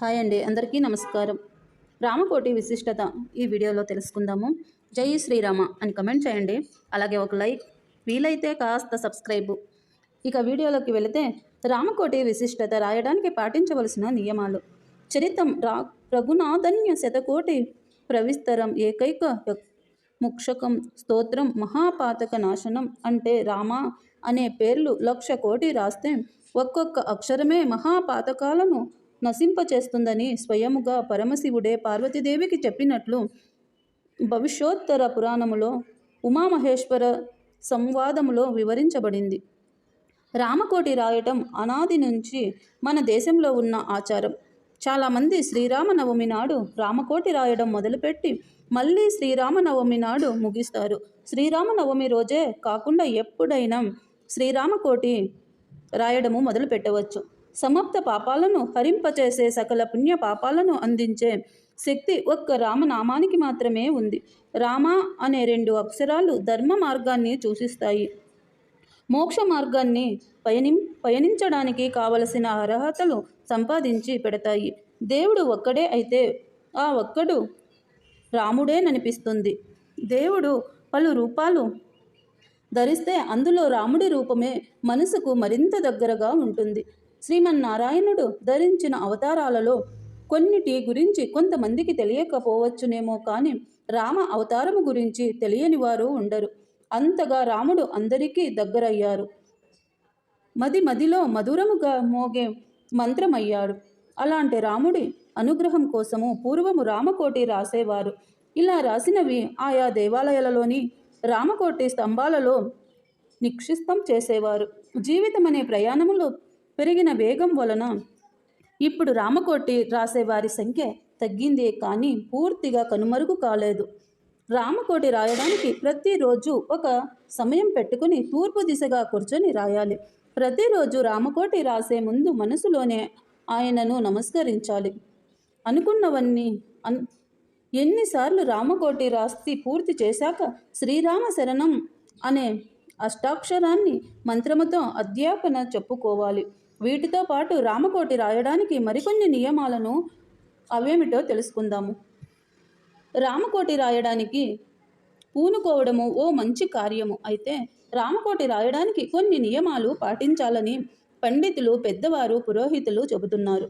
Hi అండి అందరికీ నమస్కారం. రామకోటి విశిష్టత ఈ వీడియోలో తెలుసుకుందాము. జై శ్రీరామ అని కమెంట్ చేయండి. అలాగే ఒక లైక్ వీలైతే కాస్త సబ్స్క్రైబ్. ఇక వీడియోలోకి వెళితే రామకోటి విశిష్టత రాయడానికి పాటించవలసిన నియమాలు. చరితం రా రఘునాథన్య శతకోటి ప్రవిస్తరం ఏకైక ముక్షకం స్తోత్రం మహాపాతక నాశనం అంటే రామ అనే పేర్లు లక్ష కోటి రాస్తే ఒక్కొక్క అక్షరమే మహాపాతకాలను నశింపచేస్తుందని స్వయముగా పరమశివుడే పార్వతీదేవికి చెప్పినట్లు భవిష్యోత్తర పురాణములో ఉమామహేశ్వర సంవాదములో వివరించబడింది. రామకోటి రాయటం అనాది నుంచి మన దేశంలో ఉన్న ఆచారం. చాలామంది శ్రీరామనవమి నాడు రామకోటి రాయడం మొదలుపెట్టి మళ్ళీ శ్రీరామనవమి నాడు ముగిస్తారు. శ్రీరామనవమి రోజే కాకుండా ఎప్పుడైనా శ్రీరామకోటి రాయడము మొదలు పెట్టవచ్చు సమాప్త పాపాలను హరింపచేసే సకల పుణ్య పాపాలను అందించే శక్తి ఒక్క రామనామానికి మాత్రమే ఉంది. రామ అనే రెండు అక్షరాలు ధర్మ మార్గాన్ని సూచిస్తాయి. మోక్ష మార్గాన్ని పయని పయనించడానికి కావలసిన అర్హతలు సంపాదించి పెడతాయి. దేవుడు ఒక్కడే అయితే ఆ ఒక్కడు రాముడేననిపిస్తుంది. దేవుడు పలు రూపాలు ధరిస్తే అందులో రాముడి రూపమే మనసుకు మరింత దగ్గరగా ఉంటుంది. శ్రీమన్నారాయణుడు ధరించిన అవతారాలలో కొన్నిటి గురించి కొంతమందికి తెలియకపోవచ్చునేమో కానీ రామ అవతారము గురించి తెలియని వారు ఉండరు. అంతగా రాముడు అందరికీ దగ్గరయ్యారు. మది మదిలో మధురముగా మోగే మంత్రమయ్యాడు. అలాంటి రాముడి అనుగ్రహం కోసము పూర్వము రామకోటి రాసేవారు. ఇలా రాసినవి ఆయా దేవాలయాలలోని రామకోటి స్తంభాలలో నిక్షిప్తం చేసేవారు. జీవితం అనే ప్రయాణములో పెరిగిన వేగం వలన ఇప్పుడు రామకోటి రాసేవారి సంఖ్య తగ్గిందే కానీ పూర్తిగా కనుమరుగు కాలేదు. రామకోటి రాయడానికి ప్రతిరోజు ఒక సమయం పెట్టుకుని తూర్పు దిశగా కూర్చొని రాయాలి. ప్రతిరోజు రామకోటి రాసే ముందు మనసులోనే ఆయనను నమస్కరించాలి. అనుకున్నవన్నీ అన్ ఎన్నిసార్లు రామకోటి రాస్తి పూర్తి చేశాక శ్రీరామ శరణం అనే అష్టాక్షరాన్ని మంత్రముతో అధ్యాపన చెప్పుకోవాలి. వీటితో పాటు రామకోటి రాయడానికి మరికొన్ని నియమాలను అవేమిటో తెలుసుకుందాము. రామకోటి రాయడానికి పూనుకోవడము ఓ మంచి కార్యము. అయితే రామకోటి రాయడానికి కొన్ని నియమాలు పాటించాలని పండితులు పెద్దవారు పురోహితులు చెబుతున్నారు.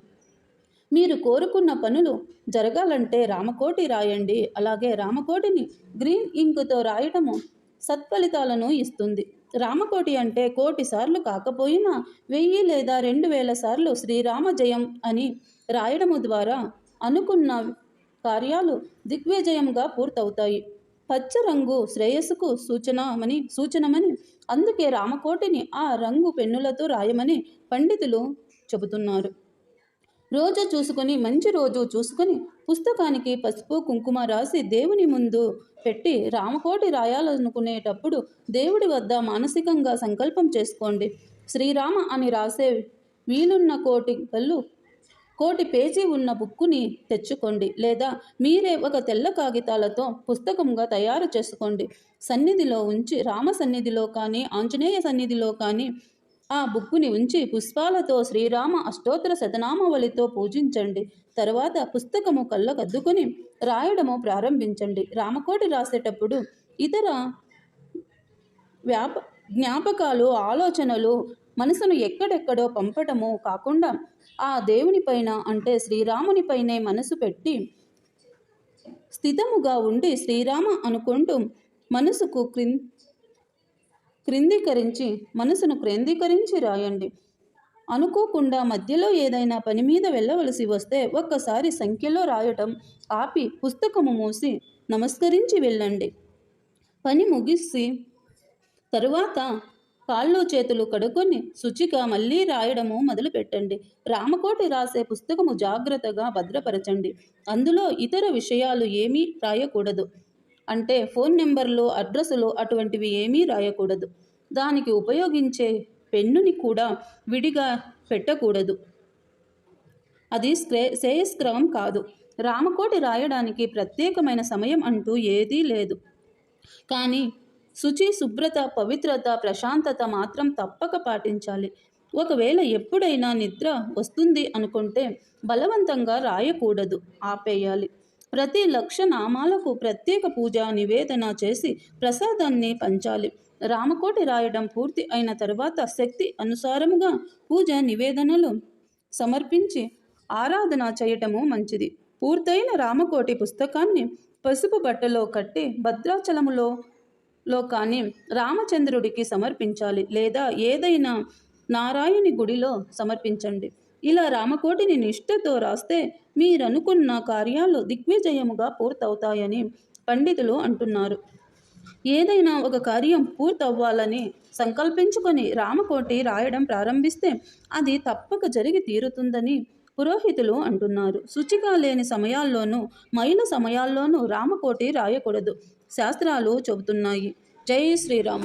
మీరు కోరుకున్న పనులు జరగాలంటే రామకోటి రాయండి. అలాగే రామకోటిని గ్రీన్ ఇంకుతో రాయటము సత్ఫలితాలను ఇస్తుంది. రామకోటి అంటే కోటి సార్లు కాకపోయినా వెయ్యి లేదా రెండు వేల సార్లు శ్రీరామ జయం అని రాయడము ద్వారా అనుకున్న కార్యాలు దిగ్విజయంగా పూర్తవుతాయి. పచ్చ రంగు శ్రేయస్సుకు సూచనమని సూచనమని అందుకే రామకోటిని ఆ రంగు పెన్నులతో రాయమని పండితులు చెబుతున్నారు. రోజు చూసుకొని మంచి రోజు చూసుకొని పుస్తకానికి పసుపు కుంకుమ రాసి దేవుని ముందు పెట్టి రామకోటి రాయాలనుకునేటప్పుడు దేవుడి వద్ద మానసికంగా సంకల్పం చేసుకోండి. శ్రీరామ అని రాసే వీలున్న కోటి కళ్ళు కోటి పేజీ ఉన్న బుక్కుని తెచ్చుకోండి. లేదా మీరే ఒక తెల్ల కాగితాలతో పుస్తకంగా తయారు చేసుకోండి. సన్నిధిలో ఉంచి రామ సన్నిధిలో కానీ ఆంజనేయ సన్నిధిలో కానీ ఆ బుక్కుని ఉంచి పుష్పాలతో శ్రీరామ అష్టోత్తర శతనామావళితో పూజించండి. తర్వాత పుస్తకము కళ్ళకద్దుకొని రాయడము ప్రారంభించండి. రామకోటి రాసేటప్పుడు ఇతర వ్యాప జ్ఞాపకాలు ఆలోచనలు మనసును ఎక్కడెక్కడో పంపటము కాకుండా ఆ దేవునిపైన అంటే శ్రీరామునిపైనే మనసు పెట్టి స్థితముగా ఉండి శ్రీరామ అనుకుంటూ మనసుకు క్రిం క్రిందీకరించి మనసును క్రిందీకరించి రాయండి. అనుకోకుండా మధ్యలో ఏదైనా పని మీద వెళ్ళవలసి వస్తే ఒక్కసారి సంఖ్యలో రాయటం ఆపి పుస్తకము మూసి నమస్కరించి వెళ్ళండి. పని ముగిసి తరువాత కాళ్ళు చేతులు కడుక్కొని శుచిగా మళ్ళీ రాయడము మొదలు పెట్టండి రామకోటి రాసే పుస్తకము జాగ్రత్తగా భద్రపరచండి. అందులో ఇతర విషయాలు ఏమీ రాయకూడదు. అంటే ఫోన్ నెంబర్లు అడ్రస్లో అటువంటివి ఏమీ రాయకూడదు. దానికి ఉపయోగించే పెన్నుని కూడా విడిగా పెట్టకూడదు. అది శ్రే శ్రేయస్క్రమం కాదు. రామకోటి రాయడానికి ప్రత్యేకమైన సమయం అంటూ ఏదీ లేదు. కానీ శుచి శుభ్రత పవిత్రత ప్రశాంతత మాత్రం తప్పక పాటించాలి. ఒకవేళ ఎప్పుడైనా నిద్ర వస్తుంది అనుకుంటే బలవంతంగా రాయకూడదు. ఆపేయాలి. ప్రతి లక్ష నామాలకు ప్రత్యేక పూజ నివేదన చేసి ప్రసాదాన్ని పంచాలి. రామకోటి రాయడం పూర్తి అయిన తర్వాత శక్తి అనుసారముగా పూజ నివేదనలు సమర్పించి ఆరాధన చేయటము మంచిది. పూర్తయిన రామకోటి పుస్తకాన్ని పసుపు బట్టలో కట్టి భద్రాచలములో లో కానీ రామచంద్రుడికి సమర్పించాలి లేదా ఏదైనా నారాయణి గుడిలో సమర్పించండి. ఇలా రామకోటిని నిష్ఠతో రాస్తే మీరనుకున్న కార్యాలు దిగ్విజయముగా పూర్తవుతాయని పండితులు అంటున్నారు. ఏదైనా ఒక కార్యం పూర్తవ్వాలని సంకల్పించుకొని రామకోటి రాయడం ప్రారంభిస్తే అది తప్పక జరిగి తీరుతుందని పురోహితులు అంటున్నారు. శుచిగా లేని సమయాల్లోనూ మైన సమయాల్లోనూ రామకోటి రాయకూడదు. శాస్త్రాలు చెబుతున్నాయి. జై శ్రీరామ.